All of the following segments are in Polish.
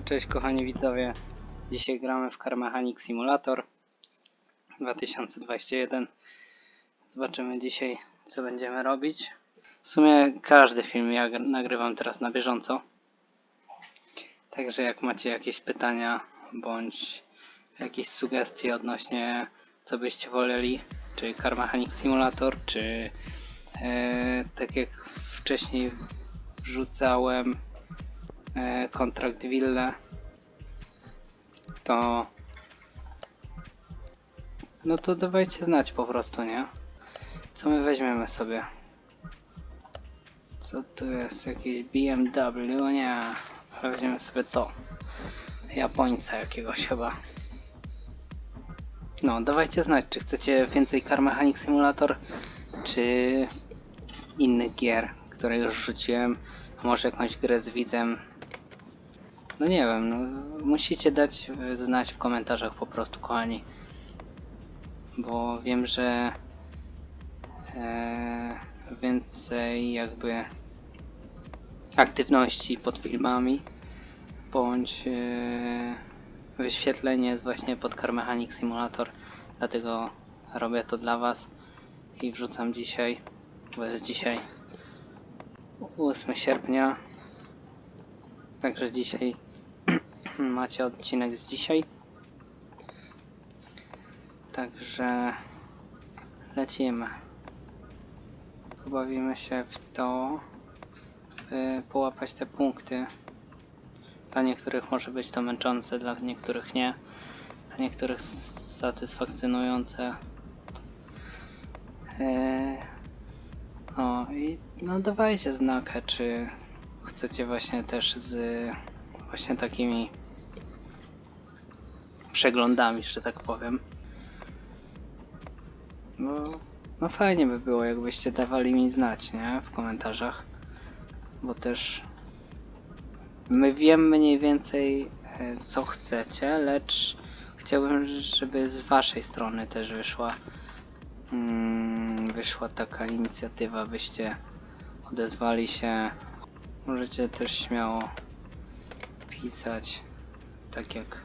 Cześć kochani widzowie. Dzisiaj gramy w Car Mechanic Simulator 2021. Zobaczymy dzisiaj co będziemy robić. W sumie każdy film ja gr- nagrywam teraz na bieżąco. Także jak macie jakieś pytania bądź jakieś sugestie odnośnie co byście woleli, czy Car Mechanic Simulator, czy e, tak jak wcześniej wrzucałem kontrakt Wille, to no to dawajcie znać po prostu, nie? Co my weźmiemy sobie? Co tu jest? Jakiś BMW? Nie, ale weźmiemy sobie to. Japońca jakiegoś chyba. No, dawajcie znać, czy chcecie więcej Car Mechanic Simulator, czy innych gier, które już rzuciłem. A może jakąś grę z widzem. No nie wiem, no, musicie dać e, znać w komentarzach po prostu, kochani. Bo wiem, że e, więcej jakby aktywności pod filmami bądź e, wyświetlenie jest właśnie pod Car Mechanic Simulator. Dlatego robię to dla Was i wrzucam dzisiaj, bo jest dzisiaj 8 sierpnia. Także dzisiaj macie odcinek z dzisiaj. Także lecimy. Pobawimy się w to, by połapać te punkty. Dla niektórych może być to męczące, dla niektórych nie. Dla niektórych satysfakcjonujące. Eee, o i no dawajcie znakę, czy chcecie właśnie też z właśnie takimi przeglądami, że tak powiem. No, no fajnie by było, jakbyście dawali mi znać, nie? W komentarzach. Bo też my wiem mniej więcej e, co chcecie, lecz chciałbym, żeby z waszej strony też wyszła mm, wyszła taka inicjatywa, byście odezwali się. Możecie też śmiało pisać, tak jak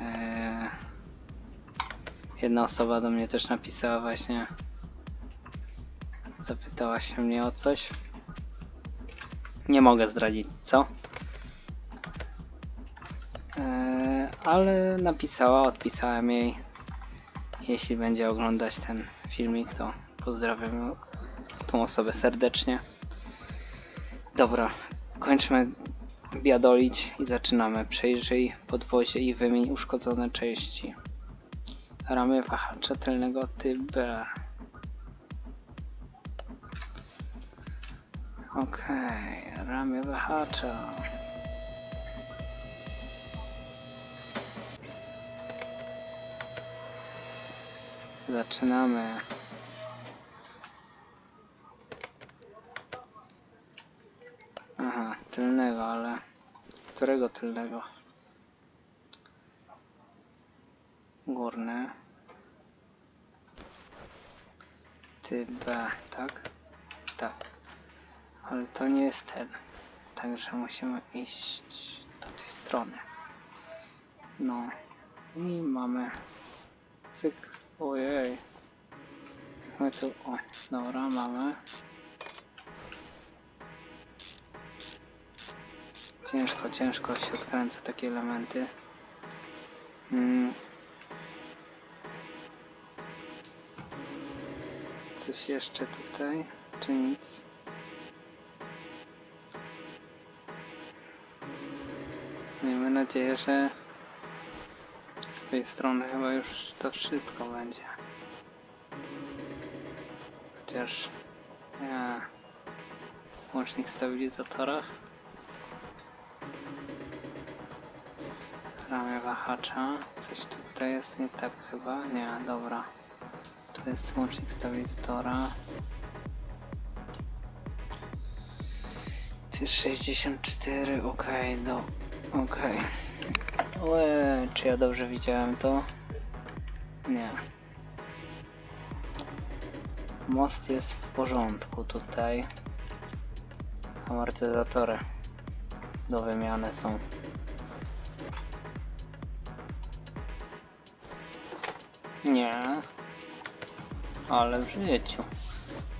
e, jedna osoba do mnie też napisała właśnie, zapytała się mnie o coś. Nie mogę zdradzić co. E, ale napisała, odpisałem jej. Jeśli będzie oglądać ten filmik, to pozdrawiam tą osobę serdecznie. Dobra, kończmy biadolić i zaczynamy. Przejrzyj podwozie i wymień uszkodzone części. Ramy wahacza tylnego typ B. Okej, ramię wahacza. Zaczynamy. Aha, tylnego, ale którego tylnego? Górny. Typ B, tak? Tak. Ale to nie jest ten. Także musimy iść do tej strony. No. I mamy cyk. Ojej. My tu, o, dobra, mamy. Ciężko, ciężko się odkręca takie elementy. Mm. Coś jeszcze tutaj, czy nic? Miejmy nadzieję, że z tej strony chyba już to wszystko będzie. Chociaż nie. Łącznik w Ramię wahacza. Coś tutaj jest nie tak chyba. Nie, dobra. Tu jest łącznik stabilizatora. Ty 64, okej, do. Okej. Okay. Czy ja dobrze widziałem to? Nie. Most jest w porządku tutaj. Amortyzatory do wymiany są. Nie. Ale w życiu.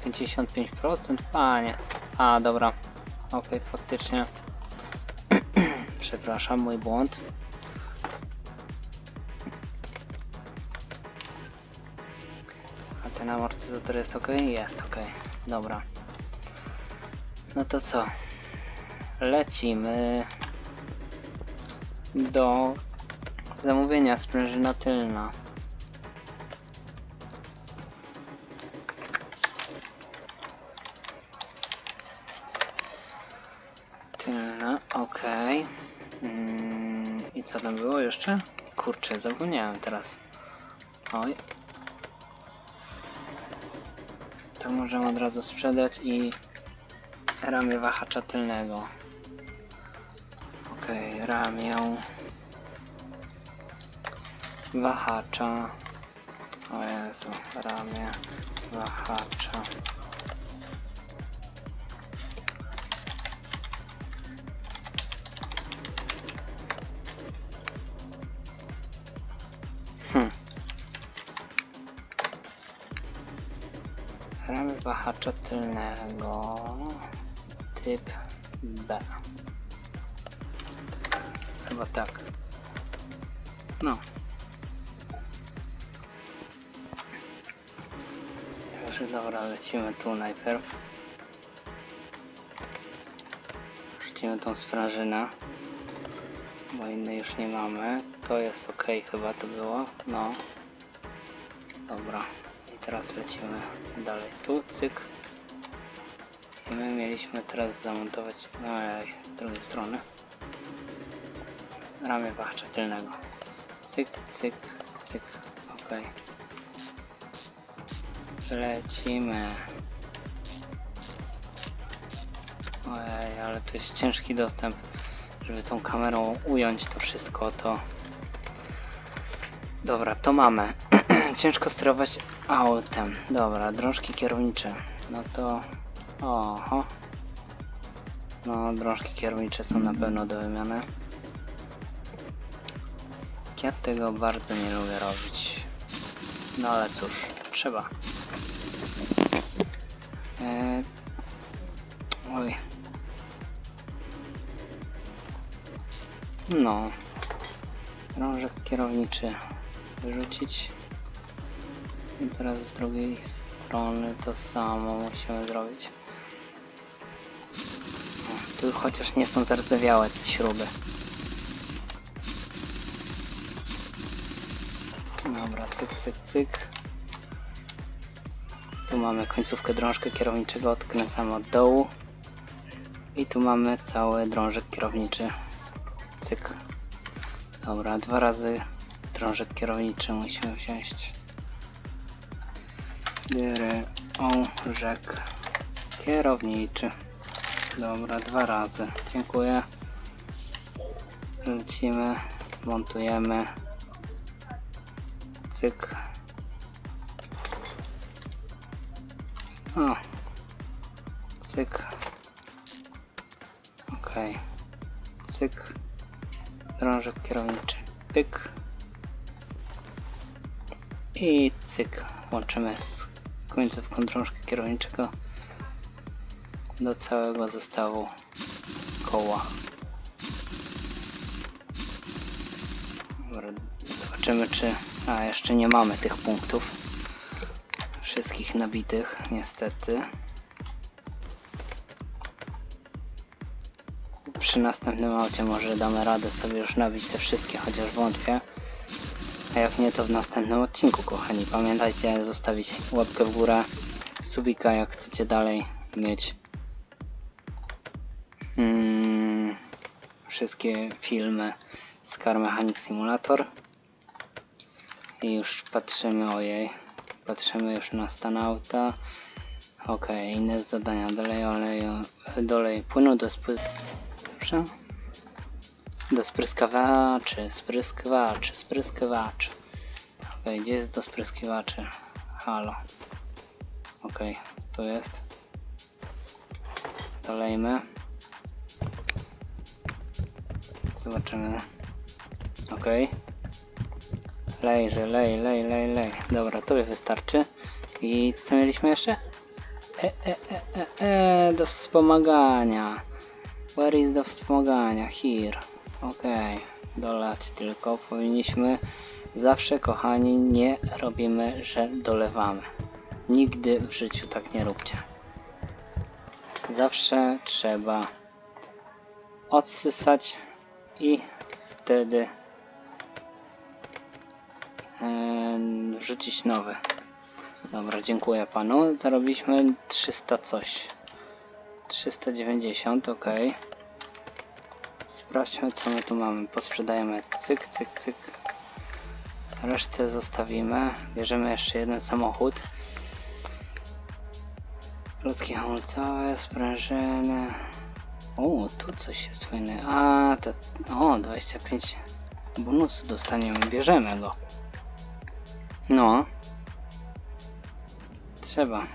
55%, panie. A, dobra. Okej, faktycznie. Przepraszam, mój błąd. A ten amortyzator jest ok? Jest ok. Dobra. No to co? Lecimy do zamówienia sprężyna tylna. Tylna, co tam było jeszcze? Kurczę, zapomniałem teraz. Oj. To możemy od razu sprzedać i ramię wahacza tylnego. Okej, ramię wahacza. O Jezu, ramię wahacza. Wahacza tylnego. Typ B. Chyba tak. No. Także dobra, lecimy tu najpierw. Rzucimy tą sprężynę. Bo innej już nie mamy. To jest ok chyba to było. No. Dobra. Teraz lecimy dalej. Tu, cyk. I my mieliśmy teraz zamontować, ojej, z drugiej strony, ramię wahacza tylnego. Cyk, cyk, cyk, ok. Lecimy. Ojej, ale to jest ciężki dostęp, żeby tą kamerą ująć to wszystko, to... Dobra, to mamy. Ciężko sterować autem. Dobra, drążki kierownicze. No to Oho. No, drążki kierownicze są na pewno do wymiany. Ja tego bardzo nie lubię robić. No ale cóż, trzeba. Eee... Oj. No. Drążek kierowniczy wyrzucić. I teraz z drugiej strony to samo musimy zrobić. Tu chociaż nie są zardzewiałe te śruby. Dobra, cyk, cyk, cyk. Tu mamy końcówkę drążka kierowniczego, odkręcamy od dołu. I tu mamy cały drążek kierowniczy. Cyk. Dobra, dwa razy drążek kierowniczy musimy wziąć. Drążek kierowniczy. Dobra, dwa razy. Dziękuję. Lecimy, montujemy. Cyk. O. Cyk. Ok. Cyk. Drążek kierowniczy. Pyk. I cyk. Łączymy z końcówką drążka kierowniczego do całego zestawu koła. Zobaczymy czy... A, jeszcze nie mamy tych punktów. Wszystkich nabitych, niestety. Przy następnym aucie może damy radę sobie już nabić te wszystkie, chociaż wątpię. Jak nie, to w następnym odcinku, kochani. Pamiętajcie zostawić łapkę w górę, subika, jak chcecie dalej mieć mm, wszystkie filmy z Car Mechanic Simulator. I już patrzymy, ojej, patrzymy już na stan auta. Ok, inne zadania, dolej oleju, dolej płynu do spły... Dobrze? Do spryskawaczy, spryskawaczy, spryskawaczy. Ok, gdzie jest do spryskiwaczy? Halo. Ok, tu jest. Dolejmy. Zobaczymy. Ok. Lej, że lej, lej, lej, lej. Dobra, to wystarczy. I co mieliśmy jeszcze? E, e, e, e, e, do wspomagania. Where is do wspomagania? Here. Okej, dolać tylko. Powinniśmy zawsze, kochani, nie robimy, że dolewamy. Nigdy w życiu tak nie róbcie. Zawsze trzeba odsysać i wtedy em, wrzucić nowy. Dobra, dziękuję panu. Zarobiliśmy 300 coś. 390, ok. Sprawdźmy co my tu mamy. Posprzedajemy cyk, cyk, cyk. Resztę zostawimy. Bierzemy jeszcze jeden samochód. Ludzkie hamulcowe, sprężyny. O, tu coś jest fajne. A, to... O, 25 bonusu dostaniemy. Bierzemy go. No. Trzeba.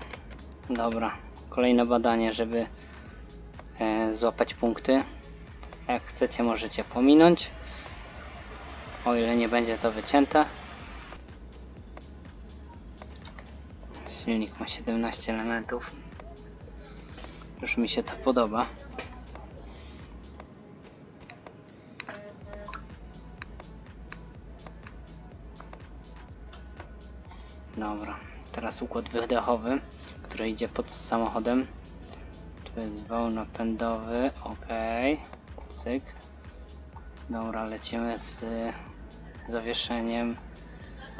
Dobra. Kolejne badanie, żeby e, złapać punkty. Jak chcecie, możecie pominąć. O ile nie będzie to wycięte. Silnik ma 17 elementów. Już mi się to podoba. Dobra, teraz układ wydechowy, który idzie pod samochodem. To jest wał napędowy, ok. Cyk. Dobra, lecimy z y, zawieszeniem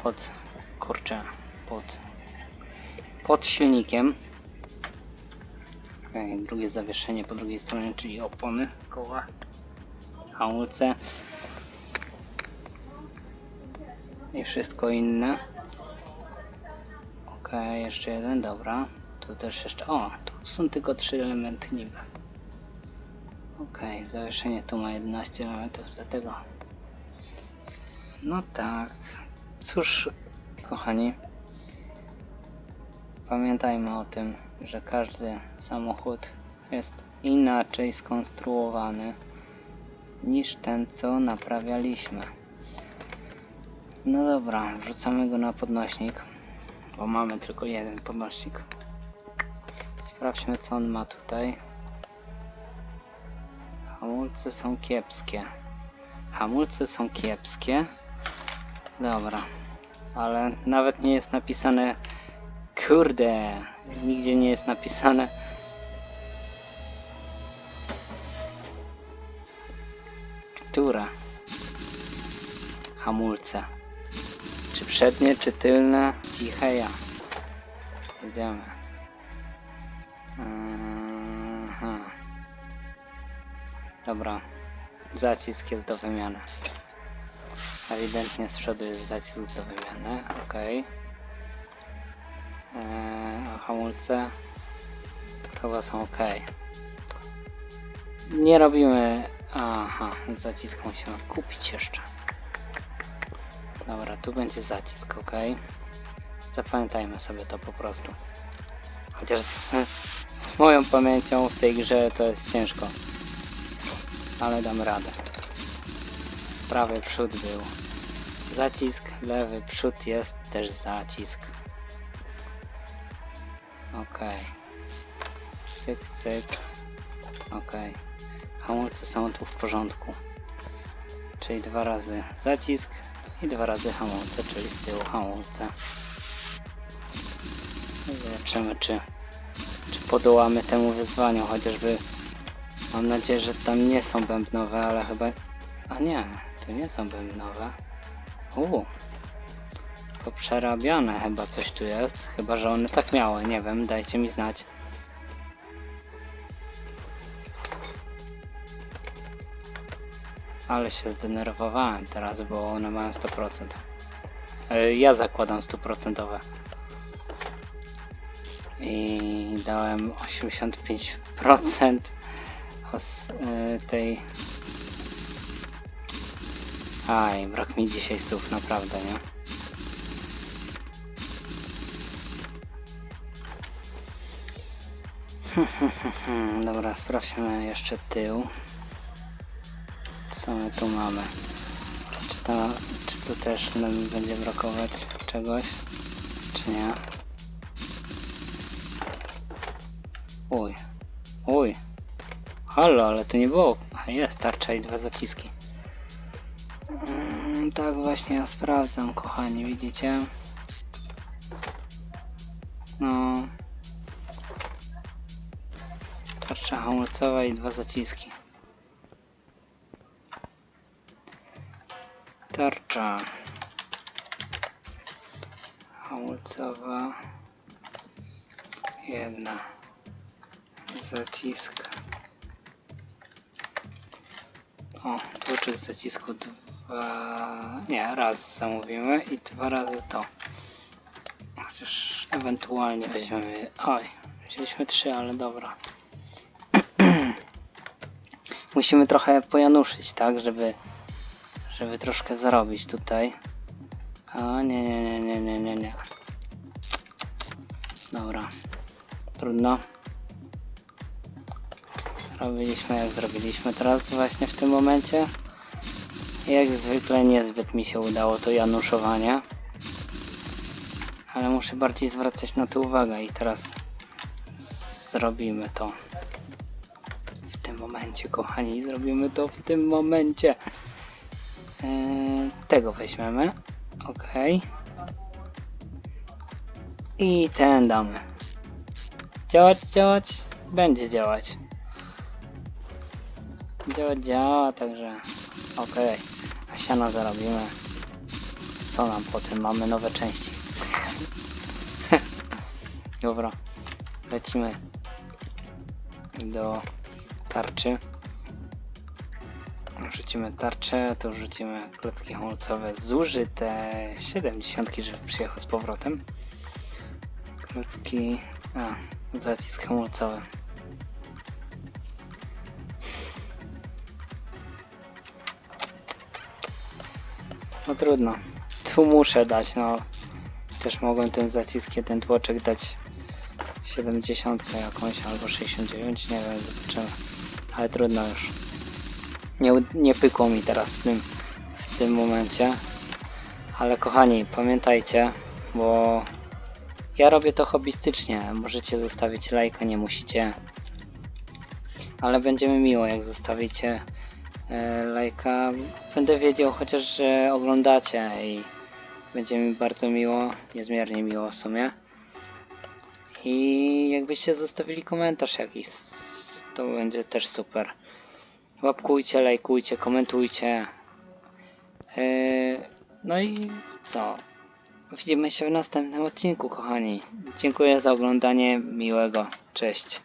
pod, kurczę, pod, pod silnikiem. Ok, drugie zawieszenie po drugiej stronie, czyli opony, koła, hamulce i wszystko inne. Okej, jeszcze jeden, dobra. Tu też jeszcze. O, tu są tylko trzy elementy niby. Okej, zawieszenie tu ma 11 elementów, dlatego. No tak. Cóż, kochani. Pamiętajmy o tym, że każdy samochód jest inaczej skonstruowany niż ten, co naprawialiśmy. No dobra, wrzucamy go na podnośnik bo mamy tylko jeden podnośnik. Sprawdźmy co on ma tutaj. Hamulce są kiepskie. Hamulce są kiepskie. Dobra. Ale nawet nie jest napisane. Kurde. Nigdzie nie jest napisane. Które? Hamulce. Czy przednie, czy tylne? Ciche ja. Jedziemy. Aha. Dobra. Zacisk jest do wymiany. Ewidentnie z przodu jest zacisk do wymiany. Ok. Eee, hamulce chyba są ok. Nie robimy... Aha, zacisk musimy kupić jeszcze. Dobra, tu będzie zacisk, ok. Zapamiętajmy sobie to po prostu. Chociaż z, z moją pamięcią w tej grze to jest ciężko. Ale dam radę. Prawy przód był. Zacisk, lewy przód jest też zacisk. Ok. Cyk, cyk. Ok. Hamulce są tu w porządku. Czyli dwa razy zacisk, i dwa razy hamulce, czyli z tyłu hamulce. Zobaczymy, czy, czy podołamy temu wyzwaniu, chociażby mam nadzieję, że tam nie są bębnowe, ale chyba... A nie, to nie są bębnowe. Uuu. Poprzerabiane chyba coś tu jest, chyba, że one tak miały, nie wiem, dajcie mi znać. Ale się zdenerwowałem teraz, bo one mają 100%. E, Ja zakładam 100%. I dałem 85% os- e, tej... Aj, brak mi dzisiaj słów, naprawdę, nie? Dobra, sprawdźmy jeszcze tył. Co my tu mamy? Czy, ta, czy tu też nam będzie brakować czegoś, czy nie? Halo, ale to nie było. A jest tarcza i dwa zaciski. Mm, tak właśnie ja sprawdzam, kochani, widzicie? No. Tarcza hamulcowa i dwa zaciski. Tarcza hamulcowa. Jedna. Zacisk. O, tłuczek zacisku dwa... Nie, raz zamówimy i dwa razy to. Chociaż ewentualnie weźmiemy... Oj, wzięliśmy trzy, ale dobra. Musimy trochę pojanuszyć, tak, żeby... Żeby troszkę zarobić tutaj. A, nie, nie, nie, nie, nie, nie, nie. Dobra. Trudno. Robiliśmy jak zrobiliśmy teraz właśnie w tym momencie. Jak zwykle niezbyt mi się udało to januszowanie. Ale muszę bardziej zwracać na to uwagę i teraz zrobimy to. W tym momencie, kochani, zrobimy to w tym momencie. Eee, tego weźmiemy. Ok. I ten damy. Działać, działać. Będzie działać. Działa, działa, także okej. A siano zarobimy. Co nam potem? Mamy nowe części. Dobra. Lecimy do tarczy. Rzucimy tarczę, to rzucimy klocki hamulcowe zużyte 70, żeby przyjechał z powrotem. Klocki... A, zacisk hamulcowy. No trudno. Tu muszę dać, no. Też mogłem ten zacisk, ten tłoczek dać 70 jakąś albo 69, nie wiem, zobaczymy. Ale trudno już. Nie, nie pykło mi teraz w tym, w tym momencie. Ale kochani, pamiętajcie, bo ja robię to hobbystycznie. Możecie zostawić lajka, nie musicie. Ale będzie mi miło, jak zostawicie lajka. Będę wiedział chociaż, że oglądacie i będzie mi bardzo miło, niezmiernie miło w sumie. I jakbyście zostawili komentarz jakiś, to będzie też super. Łapkujcie, lajkujcie, komentujcie. Yy, no i co? Widzimy się w następnym odcinku, kochani. Dziękuję za oglądanie. Miłego. Cześć.